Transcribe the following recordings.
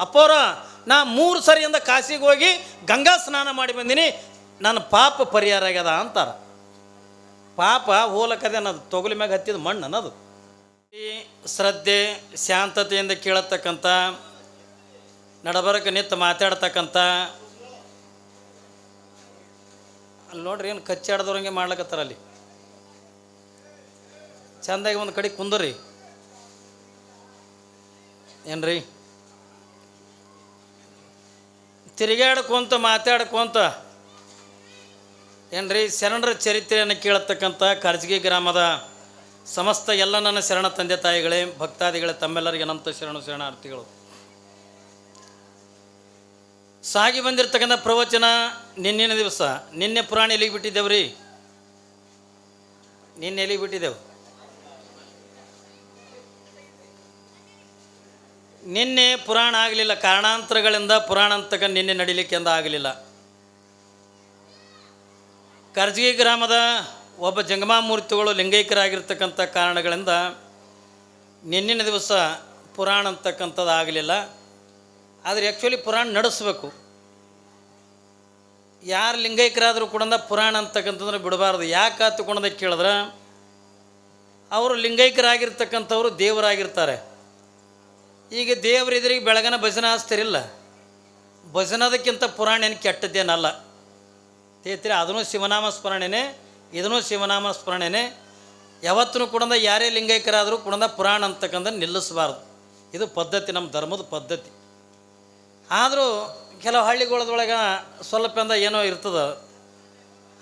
ಅಪ್ಪೋರ, ನಾ ಮೂರು ಸರಿಯಿಂದ ಕಾಶಿಗೆ ಹೋಗಿ ಗಂಗಾ ಸ್ನಾನ ಮಾಡಿ ಬಂದೀನಿ, ನನ್ನ ಪಾಪ ಪರಿಹಾರ ಆಗ್ಯದ ಅಂತಾರ. ಪಾಪ ಹೋಲಕ್ಕದೆ ಅನ್ನೋದು, ತೊಗಲಿ ಮ್ಯಾಗ ಹತ್ತಿದ ಮಣ್ಣು ಅನ್ನೋದು. ಈ ಶ್ರದ್ಧೆ, ಶಾಂತತೆಯಿಂದ ಕೇಳತಕ್ಕಂಥ ನಡಬರಕ್ಕೆ ನಿಂತು ಮಾತಾಡ್ತಕ್ಕಂಥ ಅಲ್ಲಿ ನೋಡ್ರಿ ಏನು ಕಚ್ಚಾಡ್ದವ್ರಂಗೆ ಮಾಡ್ಲಕತ್ತಾರ ಅಲ್ಲಿ. ಚಂದಾಗಿ ಒಂದು ಕಡೆ ಕುಂದ್ರಿ. ಏನ್ರಿ? ತಿರುಗಾಡ್ಕೊಂತ ಮಾತಾಡ್ಕೊಂತ ಏನ್ರಿ ಶರಣರ ಚರಿತ್ರೆಯನ್ನು ಕೇಳತಕ್ಕಂಥ ಕರ್ಜಗಿ ಗ್ರಾಮದ ಸಮಸ್ತ ಎಲ್ಲ ನನ್ನ ಶರಣ ತಂದೆ ತಾಯಿಗಳೇ, ಭಕ್ತಾದಿಗಳೇ, ತಮ್ಮೆಲ್ಲರಿಗೆ ಅನಂತ ಶರಣು ಶರಣಾರ್ಥಿಗಳು. ಸಾಗಿ ಬಂದಿರತಕ್ಕಂಥ ಪ್ರವಚನ ನಿನ್ನಿನ ದಿವಸ. ನಿನ್ನೆ ಪುರಾಣ ಎಲ್ಲಿಗೆ ಬಿಟ್ಟಿದ್ದೇವ್ರಿ? ನಿನ್ನೆ ಎಲ್ಲಿಗೆ ಬಿಟ್ಟಿದ್ದೆವು? ನಿನ್ನೆ ಪುರಾಣ ಆಗಲಿಲ್ಲ, ಕಾರಣಾಂತರಗಳಿಂದ ಪುರಾಣ ಅಂತಕ ನಿನ್ನೆ ನಡಿಲಿಕ್ಕೆ ಅಂತ ಆಗಲಿಲ್ಲ. ಕರ್ಜಗಿ ಗ್ರಾಮದ ಒಬ್ಬ ಜಂಗಮಾಮೂರ್ತಿಗಳು ಲಿಂಗೈಕ್ಯರಾಗಿರ್ತಕ್ಕಂಥ ಕಾರಣಗಳಿಂದ ನಿನ್ನಿನ ದಿವಸ ಪುರಾಣ ಅಂತಕ್ಕಂಥದ್ದು ಆಗಲಿಲ್ಲ. ಆದರೆ ಆ್ಯಕ್ಚುಲಿ ಪುರಾಣ ನಡೆಸಬೇಕು. ಯಾರು ಲಿಂಗೈಕ್ಯರಾದರೂ ಕೂಡ ಪುರಾಣ ಅಂತಕ್ಕಂಥದ್ರೆ ಬಿಡಬಾರ್ದು. ಯಾಕೆ ಹತ್ತುಕೊಂಡದ ಕೇಳಿದ್ರೆ, ಅವರು ಲಿಂಗೈಕ್ಯರಾಗಿರ್ತಕ್ಕಂಥವ್ರು ದೇವರಾಗಿರ್ತಾರೆ. ಈಗ ದೇವ್ರ ಎದುರಿಗೆ ಬೆಳಗನ ಭಜನ ಹಚ್ತಿರಿಲ್ಲ ಭಜನದಕ್ಕಿಂತ ಪುರಾಣ ಏನು ಕೆಟ್ಟದ್ದೇನಲ್ಲ. ತೇತ್ರಿ ಅದನ್ನು ಶಿವನಾಮ ಸ್ಮರಣೆನೇ, ಇದನ್ನು ಶಿವನಾಮ ಸ್ಮರಣೆನೇ. ಯಾವತ್ತೂ ಕೂಡ ಯಾರೇ ಲಿಂಗೈಕ್ಯರಾದರೂ ಕೂಡ ಪುರಾಣ ಅಂತಕ್ಕಂಥ ನಿಲ್ಲಿಸಬಾರ್ದು. ಇದು ಪದ್ಧತಿ, ನಮ್ಮ ಧರ್ಮದ ಪದ್ಧತಿ. ಆದರೂ ಕೆಲವು ಹಳ್ಳಿಗಳದೊಳಗೆ ಸ್ವಲ್ಪ ಅಂದ ಏನೋ ಇರ್ತದ.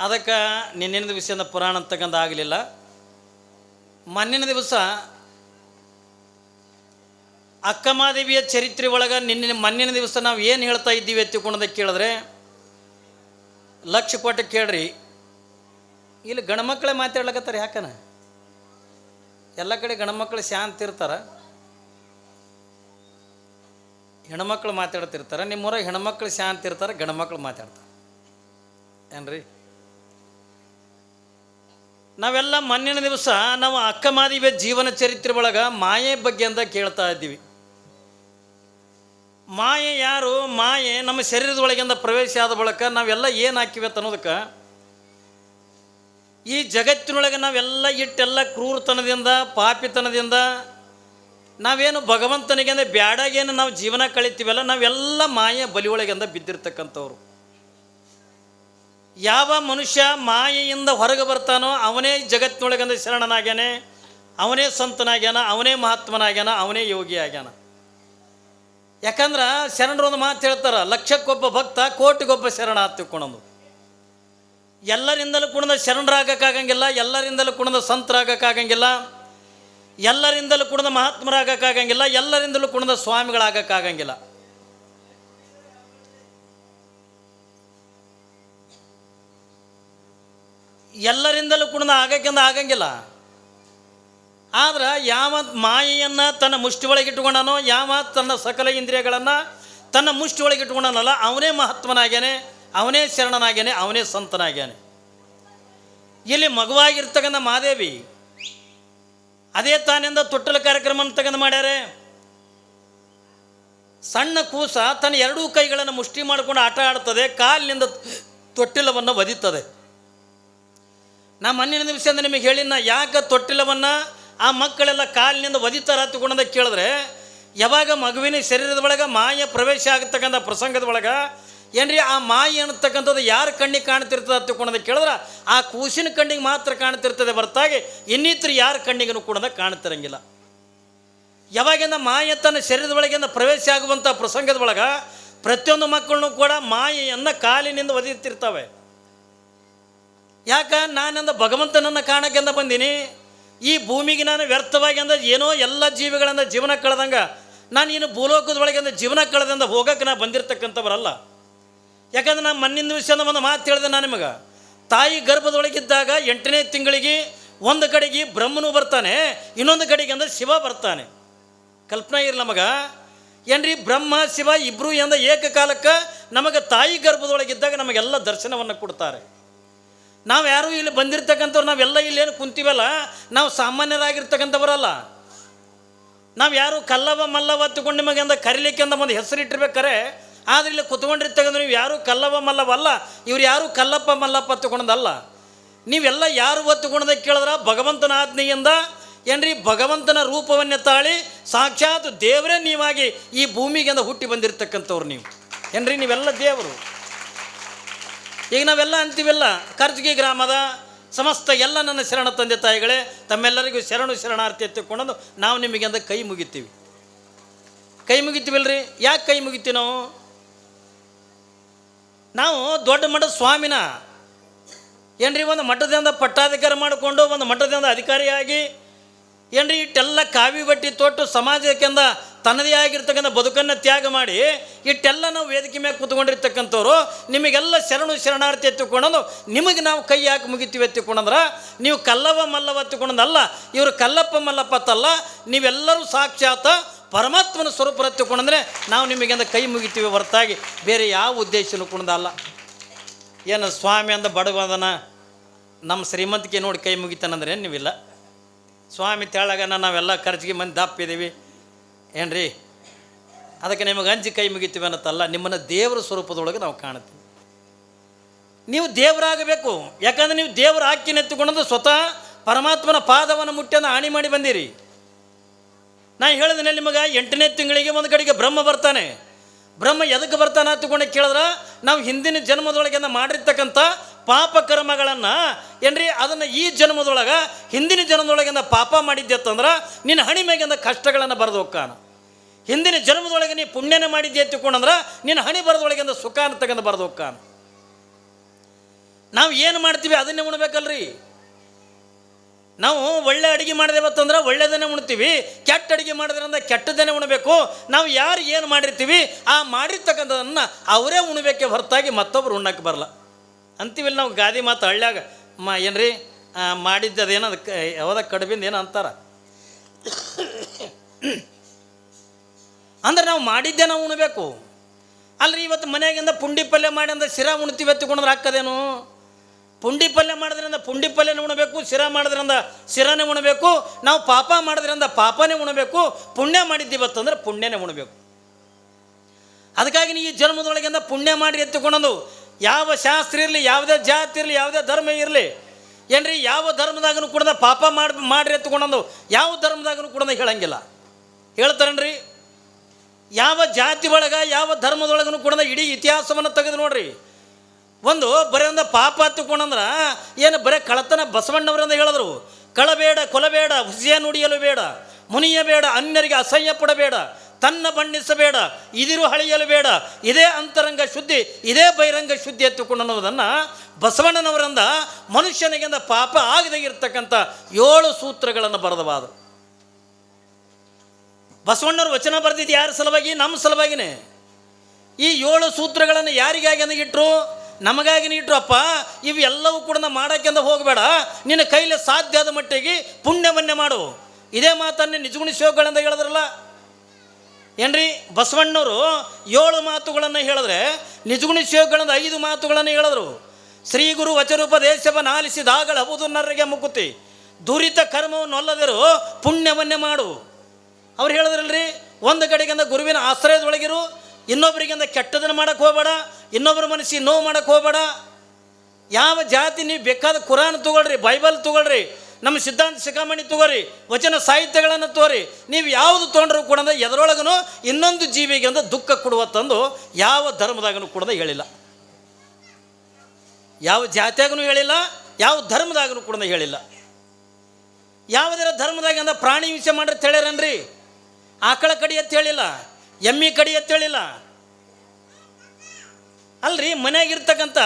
ಅದಕ್ಕೆ ನಿನ್ನಿನ ದಿವಸದಿಂದ ಪುರಾಣ ಅಂತಕ್ಕಂಥ ಆಗಲಿಲ್ಲ. ಮಣ್ಣಿನ ದಿವಸ ಅಕ್ಕಮಾದೇವಿಯ ಚರಿತ್ರೆ ಒಳಗೆ ನಿನ್ನೆ ಮಣ್ಣಿನ ದಿವಸ ನಾವು ಏನು ಹೇಳ್ತಾ ಇದ್ದೀವಿ ಎತ್ತಿಕೊಂಡದ ಕೇಳಿದ್ರೆ ಲಕ್ಷ ಕೊಟ್ಟು ಕೇಳ್ರಿ. ಇಲ್ಲಿ ಗಣಮಕ್ಕಳೇ ಮಾತಾಡ್ಲಕತ್ತಾರೆ ಯಾಕನ? ಎಲ್ಲ ಕಡೆ ಗಣಮಕ್ಕಳು ಶಾಂತ ಇರ್ತಾರ. ಹೆಣ್ಮಕ್ಳು ಮಾತಾಡ್ತಿರ್ತಾರೆ. ನಿಮ್ಮೂರಾಗ ಹೆಣ್ಮಕ್ಳು ಶಾಂತ ಇರ್ತಾರೆ ಗಣಮಕ್ಳು ಮಾತಾಡ್ತಾರೆ. ಏನ್ರಿ? ನಾವೆಲ್ಲ ಮಣ್ಣಿನ ದಿವಸ ನಾವು ಅಕ್ಕಮಾದಿವೆ ಜೀವನ ಚರಿತ್ರೆ ಒಳಗೆ ಮಾಯೆ ಬಗ್ಗೆ ಅಂತ ಕೇಳ್ತಾ ಇದ್ದೀವಿ. ಮಾಯೆ ಯಾರು? ಮಾಯೆ ನಮ್ಮ ಶರೀರದೊಳಗಿಂದ ಪ್ರವೇಶ ಆದ ಬಳಿಕ ನಾವೆಲ್ಲ ಏನು ಹಾಕಿವೆ ಅನ್ನೋದಕ್ಕೆ ಈ ಜಗತ್ತಿನೊಳಗೆ ನಾವೆಲ್ಲ ಇಟ್ಟೆಲ್ಲ ಕ್ರೂರತನದಿಂದ, ಪಾಪಿತನದಿಂದ, ನಾವೇನು ಭಗವಂತನಿಗೆ ಅಂದರೆ ಬ್ಯಾಡಾಗೇನು ನಾವು ಜೀವನ ಕಳಿತೀವಲ್ಲ, ನಾವೆಲ್ಲ ಮಾಯೆ ಬಲಿಯೊಳಗಿಂದ ಬಿದ್ದಿರ್ತಕ್ಕಂಥವ್ರು. ಯಾವ ಮನುಷ್ಯ ಮಾಯೆಯಿಂದ ಹೊರಗೆ ಬರ್ತಾನೋ ಅವನೇ ಜಗತ್ತಿನೊಳಗಂದ ಶರಣನಾಗ್ಯಾನೆ, ಅವನೇ ಸಂತನಾಗ್ಯಾನ, ಅವನೇ ಮಹಾತ್ಮನಾಗ್ಯಾನ, ಅವನೇ ಯೋಗಿ ಆಗ್ಯಾನ ಯಾಕಂದ್ರೆ ಶರಣರು ಒಂದು ಮಾತು ಹೇಳ್ತಾರ, ಲಕ್ಷಕ್ಕೊಬ್ಬ ಭಕ್ತ ಕೋಟಿಗೊಬ್ಬ ಶರಣ ಹತ್ತಿಕೊಳ್ಳೋದು ಎಲ್ಲರಿಂದಲೂ ಕುಣದ ಶರಣರಾಗಕ್ಕಾಗಂಗಿಲ್ಲ, ಎಲ್ಲರಿಂದಲೂ ಕುಣದ ಸಂತರಾಗಕ್ಕಾಗಂಗಿಲ್ಲ, ಎಲ್ಲರಿಂದಲೂ ಕುಣದ ಮಹಾತ್ಮರಾಗಕ್ಕಾಗಂಗಿಲ್ಲ, ಎಲ್ಲರಿಂದಲೂ ಕುಣದ ಸ್ವಾಮಿಗಳಾಗಕ್ಕಾಗಂಗಿಲ್ಲ. ಎಲ್ಲರಿಂದಲೂ ಕುಣದ ಆಗಕ್ಕಿಂದ ಆಗಂಗಿಲ್ಲ. ಆದ್ರೆ ಯಾವ ಮಾಯೆಯನ್ನು ತನ್ನ ಮುಷ್ಟಿ ಇಟ್ಟುಕೊಂಡನೋ, ಯಾವ ತನ್ನ ಸಕಲ ಇಂದ್ರಿಯಗಳನ್ನು ತನ್ನ ಮುಷ್ಟಿ ಒಳಗಿಟ್ಕೊಂಡನಲ್ಲ ಅವನೇ ಮಹತ್ವನಾಗ್ಯಾನೆ, ಅವನೇ ಶರಣನಾಗ್ಯಾನೆ, ಅವನೇ ಸಂತನಾಗ್ಯಾನೆ. ಇಲ್ಲಿ ಮಗುವಾಗಿರ್ತಕ್ಕಂಥ ಮಾದೇವಿ ಅದೇ ತಾನಿಂದ ತೊಟ್ಟಲು ಕಾರ್ಯಕ್ರಮ ತಗೊಂಡು ಮಾಡ್ಯಾರೆ. ಸಣ್ಣ ಕೂಸ ತನ್ನ ಎರಡೂ ಕೈಗಳನ್ನು ಮುಷ್ಟಿ ಮಾಡಿಕೊಂಡು ಆಟ ಆಡ್ತದೆ, ಕಾಲಿನಿಂದ ತೊಟ್ಟಿಲವನ್ನು ಒದಿತದೆ. ನಾ ಮಣ್ಣಿನ ದಿವಸದಿಂದ ನಿಮಗೆ ಹೇಳಿನ ಯಾಕೆ ತೊಟ್ಟಿಲವನ್ನು ಆ ಮಕ್ಕಳೆಲ್ಲ ಕಾಲಿನಿಂದ ಒದಿತಾರ ತಗೊಂಡ ಕೇಳಿದ್ರೆ, ಯಾವಾಗ ಮಗುವಿನ ಶರೀರದ ಒಳಗೆ ಮಾಯ ಪ್ರವೇಶ ಆಗತಕ್ಕಂಥ ಪ್ರಸಂಗದ ಒಳಗೆ, ಏನ್ರಿ ಆ ಮಾಯ ಅನ್ನತಕ್ಕಂಥದ್ದು ಯಾರ ಕಣ್ಣಿಗೆ ಕಾಣ್ತಿರ್ತದೆ ಹತ್ತುಕೊಂಡದ ಕೇಳಿದ್ರೆ, ಆ ಕೂಸಿನ ಕಣ್ಣಿಗೆ ಮಾತ್ರ ಕಾಣ್ತಿರ್ತದೆ ಹೊರತಾಗಿ ಇನ್ನಿತರ ಯಾರ ಕಣ್ಣಿಗೂ ಕೂಡ ಕಾಣ್ತಿರಂಗಿಲ್ಲ. ಯಾವಾಗಿಂದ ಮಾಯ ತನ್ನ ಶರೀರದ ಒಳಗಿಂದ ಪ್ರವೇಶ ಆಗುವಂಥ ಪ್ರಸಂಗದ ಒಳಗೆ, ಪ್ರತಿಯೊಂದು ಮಕ್ಕಳನ್ನು ಕೂಡ ಮಾಯೆಯನ್ನು ಕಾಲಿನಿಂದ ಒದಿತಿರ್ತವೆ. ಯಾಕ? ನಾನಂದ ಭಗವಂತನನ್ನು ಕಾಣಕ್ಕೆಂದ ಬಂದೀನಿ ಈ ಭೂಮಿಗೆ ನಾನು ವ್ಯರ್ಥವಾಗಿ ಅಂದ ಏನೋ ಎಲ್ಲ ಜೀವಿಗಳಿಂದ ಜೀವನ ಕಳೆದಂಗೆ, ನಾನು ಇನ್ನು ಭೂಲೋಕದೊಳಗಿಂದ ಜೀವನ ಕಳೆದಂದ ಹೋಗಕ್ಕೆ ನಾನು ಬಂದಿರತಕ್ಕಂಥವರಲ್ಲ. ಯಾಕಂದ್ರೆ ನಾನು ಮಣ್ಣಿನ ವಿಷಯದ ಒಂದು ಮಾತು ಹೇಳಿದೆ ನಾನು ನಿಮಗೆ. ತಾಯಿ ಗರ್ಭದೊಳಗಿದ್ದಾಗ ಎಂಟನೇ ತಿಂಗಳಿಗೆ ಒಂದು ಕಡೆಗೆ ಬ್ರಹ್ಮನು ಬರ್ತಾನೆ, ಇನ್ನೊಂದು ಕಡೆಗೆ ಅಂದ್ರೆ ಶಿವ ಬರ್ತಾನೆ. ಕಲ್ಪನಾ ಇರಲಿ ನಮಗೆ. ಏನ್ರಿ, ಬ್ರಹ್ಮ, ಶಿವ ಇಬ್ಬರು ಎಂದ ಏಕಕಾಲಕ್ಕೆ ನಮಗೆ ತಾಯಿ ಗರ್ಭದೊಳಗಿದ್ದಾಗ ನಮಗೆಲ್ಲ ದರ್ಶನವನ್ನು ಕೊಡ್ತಾರೆ. ನಾವು ಯಾರು ಇಲ್ಲಿ ಬಂದಿರ್ತಕ್ಕಂಥವ್ರು, ನಾವೆಲ್ಲ ಇಲ್ಲೇನು ಕುಂತೀವಲ್ಲ, ನಾವು ಸಾಮಾನ್ಯರಾಗಿರ್ತಕ್ಕಂಥವರಲ್ಲ. ನಾವು ಯಾರು ಕಲ್ಲವ ಮಲ್ಲವ ಹತ್ತುಕೊಂಡು ನಿಮಗೆ ಅಂದ ಕರಿಲಿಕ್ಕೆ ಅಂತ ಒಂದು ಹೆಸರಿಟ್ಟಿರ್ಬೇಕಾರೆ ಆದ್ರೆ ಇಲ್ಲಿ ಕುತ್ಕೊಂಡಿರ್ತಕ್ಕಂಥ ನೀವು ಯಾರು ಕಲ್ಲವ ಮಲ್ಲವ ಅಲ್ಲ, ಇವ್ರು ಯಾರು ಕಲ್ಲಪ್ಪ ಮಲ್ಲಪ್ಪ ಹತ್ತುಕೊಂಡದಲ್ಲ ನೀವೆಲ್ಲ ಯಾರು ಒತ್ತುಗುಣದ ಕೇಳಿದ್ರ ಭಗವಂತನ ಆಜ್ಞೆಯಿಂದ ಏನ್ರಿ ಭಗವಂತನ ರೂಪವನ್ನೇ ತಾಳಿ ಸಾಕ್ಷಾತ್ ದೇವರೇ ನೀವಾಗಿ ಈ ಭೂಮಿಗೆ ಅಂದ ಹುಟ್ಟಿ ಬಂದಿರತಕ್ಕಂಥವ್ರು ನೀವು. ಏನ್ರಿ ನೀವೆಲ್ಲ ದೇವರು. ಈಗ ನಾವೆಲ್ಲ ಅಂತೀವಲ್ಲ ಕರ್ಜಗಿ ಗ್ರಾಮದ ಸಮಸ್ತ ಎಲ್ಲ ನನ್ನ ಶರಣ ತಂದೆ ತಾಯಿಗಳೇ, ತಮ್ಮೆಲ್ಲರಿಗೂ ಶರಣು ಶರಣಾರ್ಥಿ ಎತ್ತಿಕೊಂಡು ನಾವು ನಿಮಗೆ ಅಂದ ಕೈ ಮುಗಿತೀವಿ. ಕೈ ಮುಗಿತೀವಲ್ರಿ? ಯಾಕೆ ಕೈ ಮುಗಿತೀವಿ ನಾವು? ನಾವು ದೊಡ್ಡ ಮಠದ ಸ್ವಾಮಿನ ಏನ್ರಿ, ಒಂದು ಮಠದಿಂದ ಪಟ್ಟಾಧಿಕಾರ ಮಾಡಿಕೊಂಡು, ಒಂದು ಮಠದಿಂದ ಅಧಿಕಾರಿಯಾಗಿ, ಏನ್ರಿ, ಇಟ್ಟೆಲ್ಲ ಕಾವಿ ಬಟ್ಟಿ ತೊಟ್ಟು ಸಮಾಜಕ್ಕೆಂದ ತನ್ನದೇ ಆಗಿರ್ತಕ್ಕಂಥ ಬದುಕನ್ನು ತ್ಯಾಗ ಮಾಡಿ ಇಟ್ಟೆಲ್ಲ ನಾವು ವೇದಿಕೆ ಮೇಲೆ ಕೂತ್ಕೊಂಡಿರ್ತಕ್ಕಂಥವ್ರು, ನಿಮಗೆಲ್ಲ ಶರಣು ಶರಣಾರ್ಥಿ ಎತ್ತಿಕೊಂಡು ನಿಮಗೆ ನಾವು ಕೈ ಯಾಕೆ ಮುಗಿತೀವಿ ಎತ್ತಿಕೊಂಡಂದ್ರೆ, ನೀವು ಕಲ್ಲವ ಮಲ್ಲವ ಎತ್ತಿಕೊಂಡಲ್ಲ ಇವರು ಕಲ್ಲಪ್ಪ ಮಲ್ಲಪ್ಪ ತಲ್ಲ, ನೀವೆಲ್ಲರೂ ಸಾಕ್ಷಾತ್ ಪರಮಾತ್ಮನ ಸ್ವರೂಪ ಎತ್ತಿಕೊಂಡಂದ್ರೆ ನಾವು ನಿಮಗೆಂದ ಕೈ ಮುಗಿತೀವಿ ಹೊರತಾಗಿ, ಬೇರೆ ಯಾವ ಉದ್ದೇಶನೂ ಕುಣದಲ್ಲ ಏನು ಸ್ವಾಮಿ ಅಂದ ಬಡವದನ, ನಮ್ಮ ಶ್ರೀಮಂತಿಕೆ ನೋಡಿ ಕೈ ಮುಗಿತಾನಂದ್ರೆ ನೀವಿಲ್ಲ? ಸ್ವಾಮಿ ತೆಳಗನ ನಾವೆಲ್ಲ ಖರ್ಚಿಗೆ ಮಂದಿ ದಪ್ಪಿದ್ದೀವಿ ಏನ್ರಿ? ಅದಕ್ಕೆ ನಿಮಗೆ ಅಂಜಿ ಕೈ ಮುಗಿತೀವಿ ಅನ್ನತ್ತಲ್ಲ, ನಿಮ್ಮನ್ನು ದೇವರ ಸ್ವರೂಪದೊಳಗೆ ನಾವು ಕಾಣ್ತೀವಿ ನೀವು ದೇವರಾಗಬೇಕು. ಯಾಕಂದ್ರೆ ನೀವು ದೇವರ ಆಕಿನ ನೆತ್ತಿಕೊಂಡು ಸ್ವತಃ ಪರಮಾತ್ಮನ ಪಾದವನ್ನು ಮುಟ್ಟಿಯನ್ನು ಹಾನಿ ಮಾಡಿ ಬಂದಿರಿ. ನಾ ಹೇಳಿದ್ರೆ ನಿಮಗೆ, ಎಂಟನೇ ತಿಂಗಳಿಗೆ ಒಂದು ಕಡೆಗೆ ಬ್ರಹ್ಮ ಬರ್ತಾನೆ. ಬ್ರಹ್ಮ ಎದಕ್ಕೆ ಬರ್ತಾನೆ ಅಂತಕೊಂಡು ಕೇಳಿದ್ರೆ, ನಾವು ಹಿಂದಿನ ಜನ್ಮದೊಳಗೆ ಮಾಡಿರ್ತಕ್ಕಂಥ ಪಾಪ ಕರ್ಮಗಳನ್ನು, ಏನ್ರಿ, ಅದನ್ನು ಈ ಜನ್ಮದೊಳಗೆ, ಹಿಂದಿನ ಜನ್ಮದೊಳಗಿಂದ ಪಾಪ ಮಾಡಿದ್ದೆ ಅಂತಂದ್ರೆ ನಿನ್ನ ಹಣಿ ಮ್ಯಾಗಿಂದ ಕಷ್ಟಗಳನ್ನು ಬರೆದು ಹೋಗ್ಕಾನ. ಹಿಂದಿನ ಜನ್ಮದೊಳಗೆ ನೀ ಪುಣ್ಯನ ಮಾಡಿದ್ದೆ ಎತ್ತಿಕೊಂಡಂದ್ರೆ ನಿನ್ನ ಹಣಿ ಬರದೊಳಗಿಂದ ಸುಖಾನ ತಗೊಂಡು ಬರೆದು ಹೋಗ್ಕಾನ. ನಾವು ಏನು ಮಾಡ್ತೀವಿ ಅದನ್ನೇ ಉಣ್ಬೇಕಲ್ರಿ. ನಾವು ಒಳ್ಳೆ ಅಡುಗೆ ಮಾಡಿದೇವತ್ತಂದ್ರೆ ಒಳ್ಳೆಯದನ್ನೇ ಉಣ್ತೀವಿ, ಕೆಟ್ಟ ಅಡುಗೆ ಮಾಡಿದ್ರಿಂದ ಕೆಟ್ಟದನ್ನೇ ಉಣಬೇಕು. ನಾವು ಯಾರು ಏನು ಮಾಡಿರ್ತೀವಿ, ಆ ಮಾಡಿರ್ತಕ್ಕಂಥದನ್ನು ಅವರೇ ಉಣ್ಬೇಕೆ ಹೊರತಾಗಿ ಮತ್ತೊಬ್ಬರು ಉಣ್ಣಕ್ಕೆ ಬರಲ್ಲ ಅಂತೀವಿಲ್ಲ ನಾವು ಗಾದಿ ಮಾತು ಹಳ್ಳ್ಯಾಗ. ಮ ಏನ್ರಿ? ಮಾಡಿದ್ದು ಅದೇನೋ ಅದಕ್ಕೆ, ಯಾವ್ದ ಕಡುಬಿಂದ ಏನೋ ಅಂತಾರ. ಅಂದ್ರೆ ನಾವು ಮಾಡಿದ್ದೇ ನಾವು ಉಣ್ಬೇಕು. ಅಲ್ರಿ, ಇವತ್ತು ಮನೆಯಾಗಿಂದ ಪುಂಡಿ ಪಲ್ಯ ಮಾಡಿ ಅಂದ್ರೆ ಶಿರಾ ಉಣ್ತೀವಿ ಎತ್ತಿಕೊಂಡ್ರೆ ಹಾಕದೇನು? ಪುಂಡಿ ಪಲ್ಯ ಮಾಡಿದ್ರಿಂದ ಪುಂಡಿ ಪಲ್ಯನೇ ಉಣಬೇಕು, ಶಿರಾ ಮಾಡಿದ್ರಿಂದ ಶಿರಾನೇ ಉಣಬೇಕು, ನಾವು ಪಾಪ ಮಾಡಿದ್ರಿಂದ ಪಾಪನೇ ಉಣಬೇಕು, ಪುಣ್ಯ ಮಾಡಿದ್ದೀವತ್ತಂದ್ರೆ ಪುಣ್ಯನೇ ಉಣಬೇಕು. ಅದಕ್ಕಾಗಿ ಈ ಜನ್ಮದೊಳಗಿಂದ ಪುಣ್ಯ ಮಾಡಿ ಎತ್ತಿಕೊಂಡಂದು ಯಾವ ಶಾಸ್ತ್ರ ಇರಲಿ, ಯಾವುದೇ ಜಾತಿ ಇರಲಿ, ಯಾವುದೇ ಧರ್ಮ ಇರಲಿ, ಏನ್ರಿ, ಯಾವ ಧರ್ಮದಾಗನು ಕೂಡ ಪಾಪ ಮಾಡಿ, ಮಾಡ್ರಿ ಎತ್ಕೊಂಡಂದು ಯಾವ ಧರ್ಮದಾಗನು ಕೂಡ ಹೇಳಂಗಿಲ್ಲ. ಹೇಳ್ತಾರೇನ್ರಿ? ಯಾವ ಜಾತಿ ಒಳಗೆ, ಯಾವ ಧರ್ಮದೊಳಗನು ಕೂಡ ಇಡೀ ಇತಿಹಾಸವನ್ನು ತೆಗೆದು ನೋಡ್ರಿ. ಒಂದು ಬರೀ ಒಂದು ಪಾಪ ಹತ್ತುಕೊಂಡಂದ್ರೆ ಏನು ಬರೀ ಕಳತನ ಬಸವಣ್ಣವರಿಂದ ಹೇಳಿದ್ರು. ಕಳಬೇಡ, ಕೊಲಬೇಡ ಹುಸಿಯ ನುಡಿಯಲು ಬೇಡ ಮುನಿಯಬೇಡ ಅನ್ಯರಿಗೆ ಅಸಹ್ಯ ಪಡಬೇಡ. ತನ್ನ ಬಣ್ಣಿಸಬೇಡ, ಇದಿರು ಹಳೆಯಲು ಬೇಡ ಇದೇ ಅಂತರಂಗ ಶುದ್ಧಿ, ಇದೇ ಬಹಿರಂಗ ಶುದ್ಧಿ ಎತ್ತುಕೊಂಡು ಅನ್ನೋದನ್ನು ಬಸವಣ್ಣನವರಿಂದ ಮನುಷ್ಯನಿಗಿಂದ ಪಾಪ ಆಗದೇ ಇರತಕ್ಕಂಥ ಏಳು ಸೂತ್ರಗಳನ್ನು ಬರೆದವಾದ ಬಸವಣ್ಣವ್ರ ವಚನ ಬರೆದಿದ್ದು ಯಾರ ಸಲುವಾಗಿ? ನಮ್ಮ ಸಲುವಾಗಿನೇ. ಈ ಏಳು ಸೂತ್ರಗಳನ್ನು ಯಾರಿಗಾಗಿ ಇಟ್ಟರು ನಮಗಾಗಿ ನೀಟ್ರು ಅಪ್ಪ ಕೂಡ ಕೂಡ ಮಾಡೋಕ್ಕೆಂದ ಹೋಗಬೇಡ, ನಿನ್ನ ಕೈಲಿ ಸಾಧ್ಯ ಆದ ಮಟ್ಟಿಗೆ ಪುಣ್ಯವನ್ನೇ ಮಾಡು. ಇದೇ ಮಾತನ್ನೇ ನಿಜಗುಣ ಶಿವಗಳಿಂದ ಹೇಳಿದ್ರಲ್ಲ ಏನ್ರಿ? ಬಸವಣ್ಣವರು ಏಳು ಮಾತುಗಳನ್ನು ಹೇಳಿದ್ರೆ, ನಿಜಗುಣಿ ಶಿವಗಳಿಂದ ಐದು ಮಾತುಗಳನ್ನು ಹೇಳಿದ್ರು. ಶ್ರೀ ಗುರು ವಚನೋಪದೇಶವನ್ನು ಆಲಿಸಿದಾಗಳ ಹಬುದು ನರ್ರಿಗೆ ಮುಕುತಿ. ದುರಿತ ಕರ್ಮವನ್ನು ಅಲ್ಲದಿರು ಪುಣ್ಯವನ್ನೇ ಮಾಡು. ಅವ್ರು ಹೇಳಿದ್ರಲ್ರಿ, ಒಂದು ಕಡೆಗಿಂದ ಗುರುವಿನ ಆಶ್ರಯದೊಳಗಿರು ಇನ್ನೊಬ್ಬರಿಗಿಂದ ಕೆಟ್ಟದನ್ನು ಮಾಡಕ್ಕೆ ಹೋಗಬೇಡ ಇನ್ನೊಬ್ಬರ ಮನಸ್ಸಿಗೆ ನೋವು ಮಾಡಕ್ಕೆ ಹೋಗಬೇಡ. ಯಾವ ಜಾತಿ ನೀವು ಬೇಕಾದ ಕುರಾನ್ ತಗೊಳ್ರಿ, ಬೈಬಲ್ ತಗೊಳ್ರಿ ನಮ್ಮ ಸಿದ್ಧಾಂತ ಶಿಖಾಮಣಿ ತಗೋರಿ, ವಚನ ಸಾಹಿತ್ಯಗಳನ್ನು ತೋರಿ, ನೀವು ಯಾವುದು ತೊಗೊಂಡ್ರು ಕೂಡ ಎದರೊಳಗೂ ಇನ್ನೊಂದು ಜೀವಿಗೆ ಅಂದ ದುಃಖ ಕೊಡುವ ತಂದು ಯಾವ ಧರ್ಮದಾಗನು ಕೂಡ ಹೇಳಿಲ್ಲ. ಯಾವ ಜಾತಿಯಾಗೂ ಹೇಳಿಲ್ಲ, ಯಾವ ಧರ್ಮದಾಗನು ಕೂಡ ಹೇಳಿಲ್ಲ. ಯಾವುದರ ಧರ್ಮದಾಗ ಅಂದ ಪ್ರಾಣಿ ಹಿಂಸೆ ಮಾಡ್ರೆ ಹೇಳ್ಯಾರನ್ರಿ? ಆಕಳ ಕಡಿ ಅಂತ ಹೇಳಿಲ್ಲ, ಎಮ್ಮಿ ಕಡಿ ಅಂತ ಹೇಳಿಲ್ಲ. ಅಲ್ರಿ, ಮನೆಯಾಗಿರ್ತಕ್ಕಂಥ,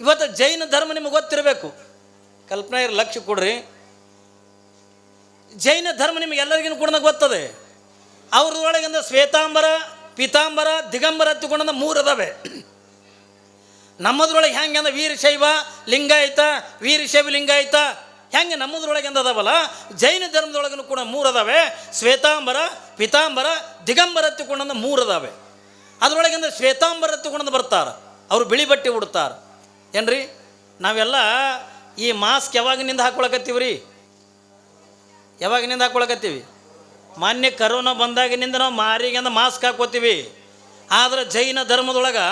ಇವತ್ತು ಜೈನ ಧರ್ಮ ನಿಮಗೆ ಗೊತ್ತಿರಬೇಕು. ಕಲ್ಪನಾ ಇರ ಲಕ್ಷ್ಯ ಕೊಡ್ರಿ. ಜೈನ ಧರ್ಮ ನಿಮಗೆ ಎಲ್ಲರಿಗೂ ಕೂಡ ಗೊತ್ತದೆ. ಅವ್ರದೊಳಗಿಂದ ಶ್ವೇತಾಂಬರ, ಪೀತಾಂಬರ, ದಿಗಂಬರ ಹತ್ತಿಕೊಂಡ ಮೂರು ಅದಾವೆ ನಮ್ಮದ್ರೊಳಗೆ ಹೆಂಗೆ ಅಂದ ವೀರಶೈವ, ಲಿಂಗಾಯತ ವೀರಶೈವ, ಲಿಂಗಾಯತ ಹೆಂಗೆ ನಮ್ಮದ್ರೊಳಗೆ ಅಂದ ಅದಾವಲ್ಲ, ಜೈನ ಧರ್ಮದೊಳಗೂ ಕೂಡ ಮೂರು ಅದಾವೆ ಶ್ವೇತಾಂಬರ, ಪೀತಾಂಬರ, ದಿಗಂಬರ ಹತ್ತಿಕೊಂಡಂದ ಮೂರು ಅದಾವೆ ಅದರೊಳಗಿಂದ ಶ್ವೇತಾಂಬರ ಹತ್ತಿಕೊಂಡಂದು ಬರ್ತಾರೆ. ಅವರು ಬಿಳಿ ಬಟ್ಟೆ ಉಡ್ತಾರೆ. ಏನ್ರಿ? ನಾವೆಲ್ಲ ಈ ಮಾಸ್ಕ್ ಯಾವಾಗಿನಿಂದ ರೀ ಯಾವಾಗಿನಿಂದ ಹಾಕೊಳಕತ್ತೀವಿ? ಮಾನ್ಯ ಕರೋನಾ ಬಂದಾಗಿನಿಂದ ನಾವು ಮಾರಿಗೆಂದ ಮಾಸ್ಕ್ ಹಾಕೋತೀವಿ ಆದ್ರೆ ಜೈನ ಧರ್ಮದೊಳಗೆ,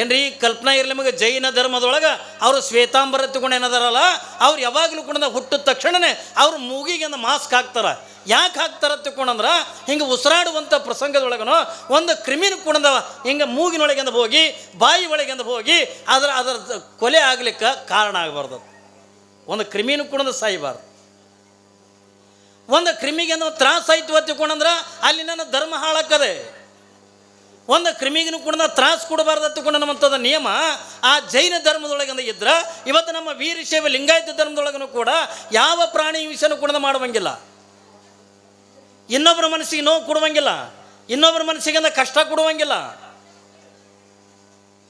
ಏನ್ರಿ, ಕಲ್ಪನಾ ಇರಲಿ ನಿಮಗೆ ಜೈನ ಧರ್ಮದೊಳಗೆ ಅವರು ಶ್ವೇತಾಂಬರ ತಗೊಂಡು ಏನದಾರಲ್ಲ, ಅವ್ರು ಯಾವಾಗಲೂ ಕೂಡ ಹುಟ್ಟಿದ ತಕ್ಷಣನೇ ಅವ್ರು ಮೂಗಿಗೆಂದ ಮಾಸ್ಕ್ ಹಾಕ್ತಾರ. ಯಾಕೆ ಹಾಕ್ತಾರ ತಿಳ್ಕೊಂಡಂದ್ರೆ, ಹಿಂಗೆ ಉಸಿರಾಡುವಂಥ ಪ್ರಸಂಗದೊಳಗನು ಒಂದು ಕ್ರಿಮಿನ ಕುಣದ ಹಿಂಗೆ ಮೂಗಿನೊಳಗಿಂದ ಹೋಗಿ, ಬಾಯಿ ಒಳಗಿಂದ ಹೋಗಿ ಅದರ ಅದರ ಕೊಲೆ ಆಗ್ಲಿಕ್ಕೆ ಕಾರಣ ಆಗಬಾರ್ದು. ಒಂದು ಕ್ರಿಮಿನೂ ಕುಣದ ಸಾಯಬಾರ್ದು. ಒಂದು ಕ್ರಿಮಿಗೆ ನಾವು ತ್ರಾಸ ಆಯ್ತು ತಿಳ್ಕೊಂಡಂದ್ರೆ ಅಲ್ಲಿ ನನ್ನ ಧರ್ಮ ಹಾಳಾಕದೆ ಒಂದು ಕ್ರಿಮಿಗೂ ಕೂಡ ತ್ರಾಸ ಕೊಡಬಾರ್ದು ತಿಳ್ಕೊಂಡಂಥದ್ದು ನಿಯಮ, ಆ ಜೈನ ಧರ್ಮದೊಳಗಿಂದ ಇದ್ರೆ. ಇವತ್ತು ನಮ್ಮ ವೀರಶೈವ ಲಿಂಗಾಯತ ಧರ್ಮದೊಳಗನು ಕೂಡ ಯಾವ ಪ್ರಾಣಿ ವಿಷಯನೂ ಕೂಡ ಮಾಡುವಂಗಿಲ್ಲ. ಇನ್ನೊಬ್ಬರ ಮನಸ್ಸಿಗೆ ನೋವು ಕೊಡುವಂಗಿಲ್ಲ. ಇನ್ನೊಬ್ಬರ ಮನಸ್ಸಿಗೆ ಕಷ್ಟ ಕೊಡುವಂಗಿಲ್ಲ.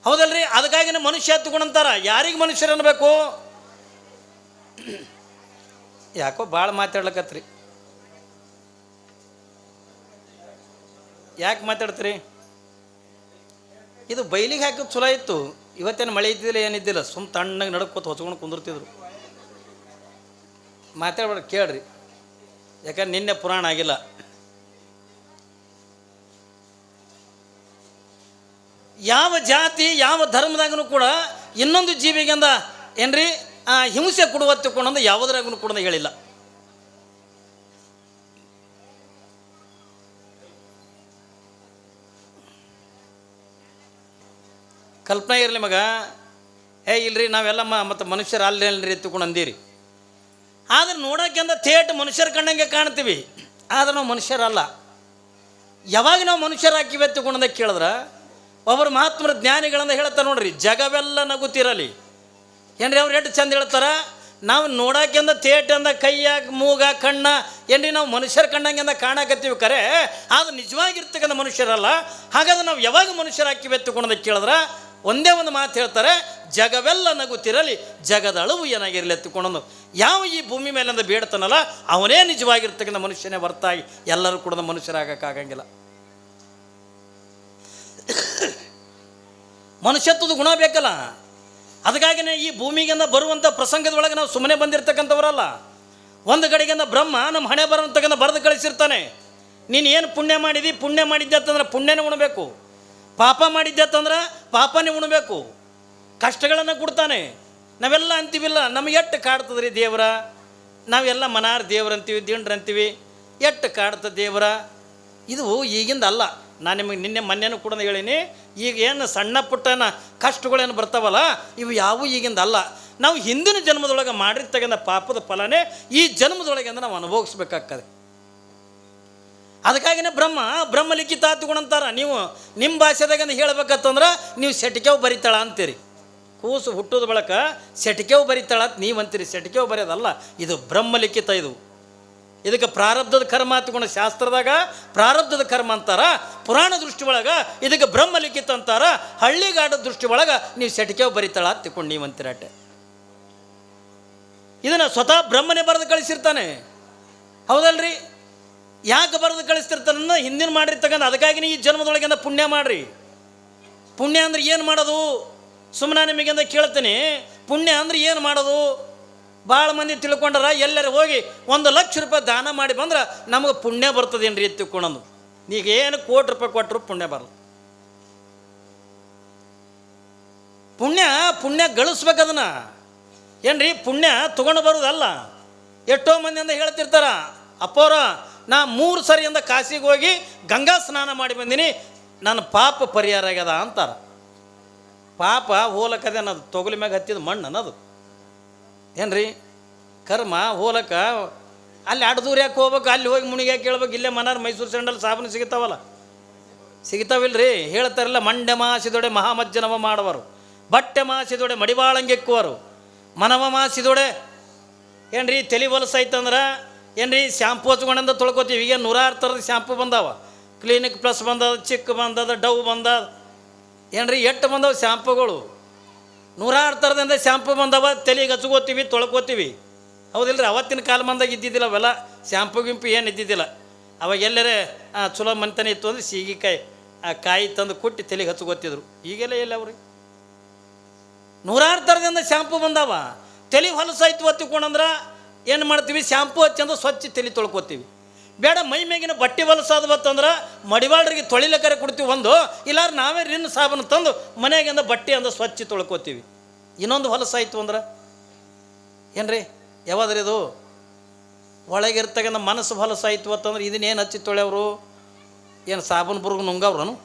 ಹೌದಲ್ರಿ? ಅದಕ್ಕಾಗಿನ ಮನುಷ್ಯ ತಗೊಂಡಂತಾರ ಯಾರಿಗೆ ಮನುಷ್ಯರು ಅನ್ಬೇಕು ಯಾಕೋ ಭಾಳ ಮಾತಾಡ್ಲಕತ್ರಿ. ಯಾಕೆ ಮಾತಾಡ್ತೀರಿ? ಇದು ಬೈಲಿಗೆ ಹಾಕಿದ್ ಚಲೋ ಇತ್ತು. ಇವತ್ತೇನು ಮಳೆ ಇದ್ದಿಲ್ಲ ಏನಿದ್ದಿಲ್ಲ ಸುಮ್ ತಣ್ಣಗೆ ನಡ್ಕೋತ ಹೊಚ್ಕೊಂಡು ಕುಂದಿರ್ತಿದ್ರು. ಮಾತಾಡ್ಬೇಡ, ಕೇಳ್ರಿ. ಯಾಕಂದ್ರೆ ನಿನ್ನೆ ಪುರಾಣ ಆಗಿಲ್ಲ. ಯಾವ ಜಾತಿ, ಯಾವ ಧರ್ಮದಾಗನು ಕೂಡ ಇನ್ನೊಂದು ಜೀವಿಗೆಂದ ಏನ್ರಿ? ಹಿಂಸೆ ಕೊಡುವ ತಿಳ್ಕೊಂಡಂದು ಯಾವುದ್ರಾಗೂ ಕೂಡ ಹೇಳಿಲ್ಲ. ಕಲ್ಪನೆ ಇರಲಿ ಮಗ ಏ ಇಲ್ರಿ, ನಾವೆಲ್ಲ ಮತ್ತು ಮನುಷ್ಯರು ಅಲ್ರಿ ಎತ್ತುಕೊಂಡು ಅಂದೀರಿ. ಆದ್ರೆ ನೋಡೋಕ್ಕಿಂತ ಥೇಟ್ ಮನುಷ್ಯರ ಕಂಡಂಗೆ ಕಾಣ್ತೀವಿ. ಆದ್ರೆ ನಾವು ಮನುಷ್ಯರಲ್ಲ. ಯಾವಾಗ ನಾವು ಮನುಷ್ಯರಾಕಿವೆ ತಿಳ್ಕೊಂಡ ಕೇಳಿದ್ರೆ, ಒಬ್ಬರು ಮಹಾತ್ಮರ ಜ್ಞಾನಿಗಳನ್ನ ಹೇಳ್ತಾರೆ ನೋಡ್ರಿ, ಜಗವೆಲ್ಲ ನಗುತ್ತಿರಲಿ. ಏನ್ರಿ ಅವ್ರು ಎಷ್ಟು ಚಂದ ಹೇಳ್ತಾರ? ನಾವು ನೋಡಾಕೆಂದ ಥೇಟ್ ಅಂದ ಕೈಯಾಗ ಮೂಗ ಕಣ್ಣ, ಏನ್ರಿ ನಾವು ಮನುಷ್ಯರ ಕಣ್ಣಂಗಿಂದ ಕಾಣಕತ್ತೀವಿ ಕರೆ? ಅದು ನಿಜವಾಗಿರ್ತಕ್ಕಂಥ ಮನುಷ್ಯರಲ್ಲ. ಹಾಗಾದ್ರೆ ನಾವು ಯಾವಾಗ ಮನುಷ್ಯರ ಹಾಕಿ ತಿಳ್ಕೊಂಡ ಕೇಳಿದ್ರೆ? ಒಂದೇ ಒಂದು ಮಾತು ಹೇಳ್ತಾರೆ, ಜಗವೆಲ್ಲ ನಗುತ್ತಿರಲಿ, ಜಗದ ಅಳವು ಏನಾಗಿರಲಿ ಎತ್ತುಕೊಂಡು ಯಾವ ಈ ಭೂಮಿ ಮೇಲಿಂದ ಬೇಡ್ತಾನಲ್ಲ, ಅವನೇ ನಿಜವಾಗಿರ್ತಕ್ಕಂಥ ಮನುಷ್ಯನೇ ಹೊರತಾಗಿ ಎಲ್ಲರೂ ಕೂಡ ಮನುಷ್ಯರಾಗಕ್ಕಾಗಂಗಿಲ್ಲ ಮನುಷ್ಯತ್ವದ ಗುಣ ಬೇಕಲ್ಲ. ಅದಕ್ಕಾಗಿನೇ ಈ ಭೂಮಿಗಿಂದ ಬರುವಂಥ ಪ್ರಸಂಗದೊಳಗೆ ನಾವು ಸುಮ್ಮನೆ ಬಂದಿರತಕ್ಕಂಥವರಲ್ಲ. ಒಂದು ಕಡೆಗಿಂದ ಬ್ರಹ್ಮ, ನಮ್ಮ ಹಣೆ ಬರೋಂತಕ್ಕಂಥ ಬರೆದು ಕಳಿಸಿರ್ತಾನೆ. ನೀನು ಏನು ಪುಣ್ಯ ಮಾಡಿದಿ? ಪುಣ್ಯ ಮಾಡಿದ್ದೆ ಅಂತಂದ್ರೆ ಪುಣ್ಯನೇ ಉಣಬೇಕು. ಪಾಪ ಮಾಡಿದ್ದೆ ಅಂತಂದ್ರೆ ಪಾಪನೇ ಉಣಬೇಕು. ಕಷ್ಟಗಳನ್ನು ಕೊಡ್ತಾನೆ. ನಾವೆಲ್ಲ ಅಂತೀವಿಲ್ಲ, ನಮಗೆ ಎಷ್ಟು ಕಾಡ್ತದ್ರಿ ದೇವರ? ನಾವೆಲ್ಲ ಮನಾರ್ ದೇವ್ರಂತೀವಿ, ದಿಂಡ್ರಂತೀವಿ. ಎಷ್ಟು ಕಾಡ್ತದೆ ದೇವರ? ಇದು ಈಗಿಂದ ಅಲ್ಲ ನಾನು ನಿಮಗೆ ನಿನ್ನೆ ಮೊನ್ನೆನೂ ಕೂಡ ಹೇಳೀನಿ, ಈಗ ಏನು ಸಣ್ಣ ಪುಟ್ಟನ ಕಷ್ಟಗಳೇನು ಬರ್ತಾವಲ್ಲ, ಇವು ಯಾವೂ ಈಗಿಂದ ಅಲ್ಲ. ನಾವು ಹಿಂದಿನ ಜನ್ಮದೊಳಗೆ ಮಾಡಿರ್ತಕ್ಕಂಥ ಪಾಪದ ಫಲನೇ ಈ ಜನ್ಮದೊಳಗೆ ನಾವು ಅನುಭವಿಸ್ಬೇಕಾಗ್ತದೆ. ಅದಕ್ಕಾಗಿನೇ ಬ್ರಹ್ಮ ಬ್ರಹ್ಮ ಲಿಖಿತ ಅಂತಾರ ನೀವು ನಿಮ್ಮ ಭಾಷೆದಾಗ ಹೇಳ್ಬೇಕಂತಂದ್ರೆ ನೀವು ಸೆಟಿಕೆವು ಬರಿತಾಳ ಅಂತೀರಿ. ಕೂಸು ಹುಟ್ಟೋದ ಬಳಕ ಸೆಟಿಕೆವು ಬರಿತಾಳ ಅಂತ ನೀವು ಅಂತೀರಿ ಸೆಟಿಕೆವು ಬರೆಯೋದಲ್ಲ, ಇದು ಬ್ರಹ್ಮ ಲಿಖಿತ ಇದು. ಇದಕ್ಕೆ ಪ್ರಾರಬ್ಧದ ಕರ್ಮ ಹತ್ಕೊಂಡು ಶಾಸ್ತ್ರದಾಗ ಪ್ರಾರಬ್ಧದ ಕರ್ಮ ಅಂತಾರ, ಪುರಾಣ ದೃಷ್ಟಿ ಒಳಗೆ ಇದಕ್ಕೆ ಬ್ರಹ್ಮ ಲಿಖಿತ ಅಂತಾರ, ಹಳ್ಳಿಗಾಡ ದೃಷ್ಟಿ ಒಳಗೆ ನೀವು ಸೆಟಿಕೆವು ಬರಿತಾಳ ಅಂತ ತಿಳ್ಕೊಂಡು ನೀವು ಅಂತಿರಾಟೆ. ಇದನ್ನು ಸ್ವತಃ ಬ್ರಹ್ಮನೇ ಬರೆದು ಕಳಿಸಿರ್ತಾನೆ. ಹೌದಲ್ರಿ? ಯಾಕೆ ಬರೆದು ಕಳಿಸ್ತಿರ್ತಾನ ಹಿಂದಿನ ಮಾಡಿರ್ತಕ್ಕಂಥ ಅದಕ್ಕಾಗಿ ಈ ಜನ್ಮದೊಳಗಿಂದ ಪುಣ್ಯ ಮಾಡ್ರಿ. ಪುಣ್ಯ ಅಂದ್ರೆ ಏನು ಮಾಡೋದು? ಸುಮ್ಮನೆ ನಿಮಗಿಂದ ಕೇಳ್ತೀನಿ. ಪುಣ್ಯ ಅಂದ್ರೆ ಏನು ಮಾಡೋದು? ಭಾಳ ಮಂದಿ ತಿಳ್ಕೊಂಡಾರ, ಎಲ್ಲರೂ ಹೋಗಿ ಒಂದು ಲಕ್ಷ ರೂಪಾಯಿ ದಾನ ಮಾಡಿ ಬಂದ್ರೆ ನಮಗೆ ಪುಣ್ಯ ಬರ್ತದೇನ್ರಿ ರೀ ತಿಳ್ಕೊಳೋದು ಈಗ ಏನು ಕೋಟಿ ರೂಪಾಯಿ ಕೊಟ್ಟರು ಪುಣ್ಯ ಬರಲ್ಲ. ಪುಣ್ಯ ಪುಣ್ಯ ಗಳಿಸ್ಬೇಕು ಅದನ್ನ. ಏನ್ರಿ, ಪುಣ್ಯ ತೊಗೊಂಡು ಬರೋದಲ್ಲ. ಎಷ್ಟೋ ಮಂದಿ ಅಂತ ಹೇಳ್ತಿರ್ತಾರ, ಅಪ್ಪೋರ, ನಾ ಮೂರು ಸರಿಯಿಂದ ಕಾಶಿಗೆ ಹೋಗಿ ಗಂಗಾ ಸ್ನಾನ ಮಾಡಿ ಬಂದೀನಿ ನನ್ನ ಪಾಪ ಪರಿಹಾರ ಆಗ್ಯದ ಅಂತಾರ. ಪಾಪ ಹೋಲಕ್ಕದೆ ಅನ್ನೋದು ತೊಗಲಿ ಮ್ಯಾಗ ಹತ್ತಿದ ಮಣ್ಣು ಅನ್ನೋದು ಏನ್ರಿ? ಕರ್ಮ ಹೋಲಕ್ಕ ಅಲ್ಲಿ ಅಡ್ ದೂರ ಯಾಕೆ ಹೋಗ್ಬೇಕು? ಅಲ್ಲಿ ಹೋಗಿ ಮುಣಿಗೆ ಯಾಕೆ ಕೇಳ್ಬೇಕು? ಇಲ್ಲೇ ಮನಾರ್ ಮೈಸೂರು ಸ್ಯಾಂಡಲ್ ಸಾಬೂನು ಸಿಗ್ತಾವಲ್ಲ? ಸಿಗ್ತಾವಿಲ್ರಿ? ಹೇಳ್ತಾರಲ್ಲ, ಮಂಡ್ಯ ಮಾಸಿದೊಡೆ ಮಹಾಮಜ್ಜನವ ಮಾಡುವರು. ಬಟ್ಟೆ ಮಾಸಿದೊಡೆ ಮಡಿವಾಳಂಗೆಕ್ಕುವರು ಮನವ ಮಾಸಿದೊಡೆ, ಏನ್ರಿ, ತಲೆ ಹೊಲಸೈತಂದ್ರೆ ಏನ್ರಿ, ಶಾಂಪು ಹಚ್ಕೊಂಡಂದ ತೊಳ್ಕೊತೀವಿ. ಈಗ ನೂರಾರು ಥರದ ಶಾಂಪು ಬಂದಾವ. ಕ್ಲಿನಿಕ್ ಪ್ಲಸ್ ಬಂದದ, ಚಿಕ್ಕ ಬಂದದ ಡವ್ ಬಂದದ. ಏನ್ರಿ ಎಟ್ಟು ಬಂದವು ಶಾಂಪುಗಳು? ನೂರಾರು ಥರದಿಂದ ಶಾಂಪು ಬಂದವ, ತಲೆಗೆ ಹಚ್ಕೋತೀವಿ ಹೌದಿಲ್ಲ ರೀ ಅವತ್ತಿನ ಕಾಲ ಬಂದಾಗ ಇದ್ದಿದ್ದಿಲ್ಲ ಅವೆಲ್ಲ. ಶ್ಯಾಂಪು ಗಿಂಪು ಏನು ಇದ್ದಿದ್ದಿಲ್ಲ. ಅವಾಗ ಎಲ್ಲರೇ ಚಲೋ ಮನೆತನ ಇತ್ತು ಅಂದ್ರೆ ಸೀಗಿಕಾಯಿ, ಆ, ಕಾಯಿ ತಂದು ಕೊಟ್ಟು ತಲೆಗೆ ಹಚ್ಕೋತಿದ್ರು. ಈಗೆಲ್ಲ ಎಲ್ಲ ಅವ್ರಿ? ನೂರಾರು ಥರದಿಂದ ಶಾಂಪು ಬಂದಾವ. ತಲೆ ಹೊಲಸಾಯ್ತು ಒತ್ತಿಕೊಂಡಂದ್ರೆ ಏನು ಮಾಡ್ತೀವಿ? ಶಾಂಪು ಹಚ್ಚಂದ್ರೆ ಸ್ವಚ್ಛ ತಲೆ ತೊಳ್ಕೊತೀವಿ. ಬೇಡ, ಮೈ ಮೇಗಿನ ಬಟ್ಟೆ ಹೊಲಸಾದ ಬತ್ತಂದ್ರೆ ಮಡಿವಾಳ್ರಿಗೆ ತೊಳಿಲಕ್ಕರೆ ಕೊಡ್ತೀವಿ ಒಂದು, ಇಲ್ಲಾರ ನಾವೇ ರಿನ್ ಸಾಬನ್ ತಂದು ಮನೆಯಾಗಿಂದ ಬಟ್ಟೆ ಅಂದ ಸ್ವಚ್ಛ ತೊಳ್ಕೊತೀವಿ. ಇನ್ನೊಂದು ಹೊಲಸಾಯ್ತು ಅಂದ್ರೆ? ಏನ್ರಿ? ಯಾವಾದ್ರಿ ಇದು ಒಳಗಿರ್ತಕ್ಕಂಥ ಮನಸ್ಸು ಹೊಲಸಾಯ್ತು ಅಂತಂದ್ರೆ ಇದನ್ನೇನು ಹಚ್ಚಿ ತೊಳೆಯವರು? ಏನು ಸಾಬೂನು ಬುರ್ಗು ನುಂಗವ್ರನು?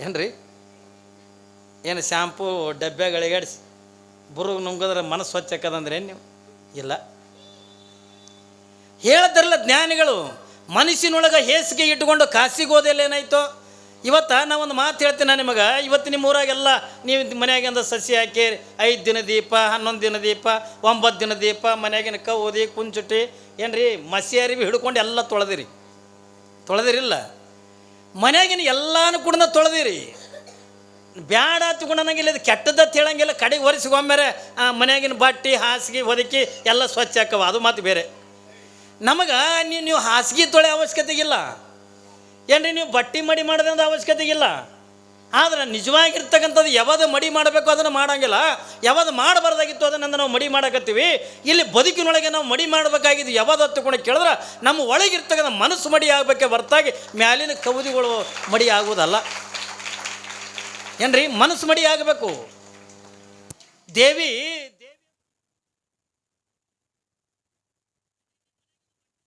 ಏನ್ರಿ? ಏನು ಶಾಂಪೂ ಡಬ್ಬೆಗಳಿಗಾಡಿಸಿ ಬುರುಗು ನುಂಗಿದ್ರೆ ಮನಸ್ಸು ಸ್ವಚ್ಛ ಆಕದಂದ್ರೆ ಏನು ನೀವು? ಇಲ್ಲ. ಹೇಳ್ತಾರಲ್ಲ ಜ್ಞಾನಿಗಳು, ಮನಸ್ಸಿನೊಳಗೆ ಹೇಸಿಗೆ ಇಟ್ಕೊಂಡು ಕಾಸಿಗೆ ಹೋದೆಲ್ಲ ಏನಾಯ್ತು? ಇವತ್ತು ಒಂದು ಮಾತು ಹೇಳ್ತೀನಿ ನಾನು ನಿಮಗೆ. ಇವತ್ತು ನಿಮ್ಮ ಊರಾಗೆಲ್ಲ ನೀವು ಮನೆಯಾಗಿಂದ ಸಸಿ ಹಾಕಿ, ಐದು ದಿನ ದೀಪ, ಹನ್ನೊಂದು ದಿನ ದೀಪ, ಒಂಬತ್ತು ದಿನ ದೀಪ, ಮನ್ಯಾಗಿನ ಕುಂಚುಟ್ಟಿ ಕುಂಚುಟಿ ರೀ ಮಸಿ ಅರಿವಿ ಹಿಡ್ಕೊಂಡು ಎಲ್ಲ ತೊಳೆದಿರಿ. ತೊಳೆದಿರಿಲ್ಲ. ಮನೆಯಾಗಿನ ಎಲ್ಲಾನು ಕೂಡ ತೊಳೆದಿರಿ. ಬ್ಯಾಡ ತಗೊಂಡಂಗಿಲ್ಲ ಇದು ಕೆಟ್ಟದ್ದು ಹೇಳಂಗಿಲ್ಲ. ಕಡೆಗೆ ಒರೆಸ್ಕೊಂಬೇರೆ ಮನೆಯಾಗಿನ ಬಟ್ಟೆ, ಹಾಸಿಗೆ, ಹೊದಕಿ ಎಲ್ಲ ಸ್ವಚ್ಛ ಹಾಕವ. ಅದು ಮಾತು ಬೇರೆ. ನಮಗೆ ನೀವು ನೀವು ಹಾಸಿಗೆ ತೊಳೆ ಅವಶ್ಯಕತೆ ಇಲ್ಲ ಏನ್ರಿ ನೀವು ಬಟ್ಟೆ ಮಡಿ ಮಾಡೋದಂತ ಅವಶ್ಯಕತೆ ಇಲ್ಲ ಆದ್ರೆ ನಿಜವಾಗಿರ್ತಕ್ಕಂಥದ್ದು ಯಾವಾಗ ಮಡಿ ಮಾಡಬೇಕು ಅದನ್ನು ಮಾಡೋಂಗಿಲ್ಲ. ಯಾವಾಗ ಮಾಡಬಾರ್ದಾಗಿತ್ತು ಅದನ್ನು ನಾವು ಮಡಿ ಮಾಡಕತ್ತೀವಿ. ಇಲ್ಲಿ ಬದುಕಿನೊಳಗೆ ನಾವು ಮಡಿ ಮಾಡಬೇಕಾಗಿದ್ದು ಯಾವಾಗ ತಗೊಂಡು ಕೇಳಿದ್ರೆ ನಮ್ಮ ಒಳಗಿರ್ತಕ್ಕಂಥ ಮನಸ್ಸು ಮಡಿ ಆಗಬೇಕೆ ಹೊರತಾಗಿ ಮ್ಯಾಲಿನ ಕೌದಿಗಳು ಮಡಿ ಆಗುವುದಲ್ಲ. ಏನ್ರಿ ಮನಸ್ಸು ಮಡಿ ಆಗಬೇಕು. ದೇವಿ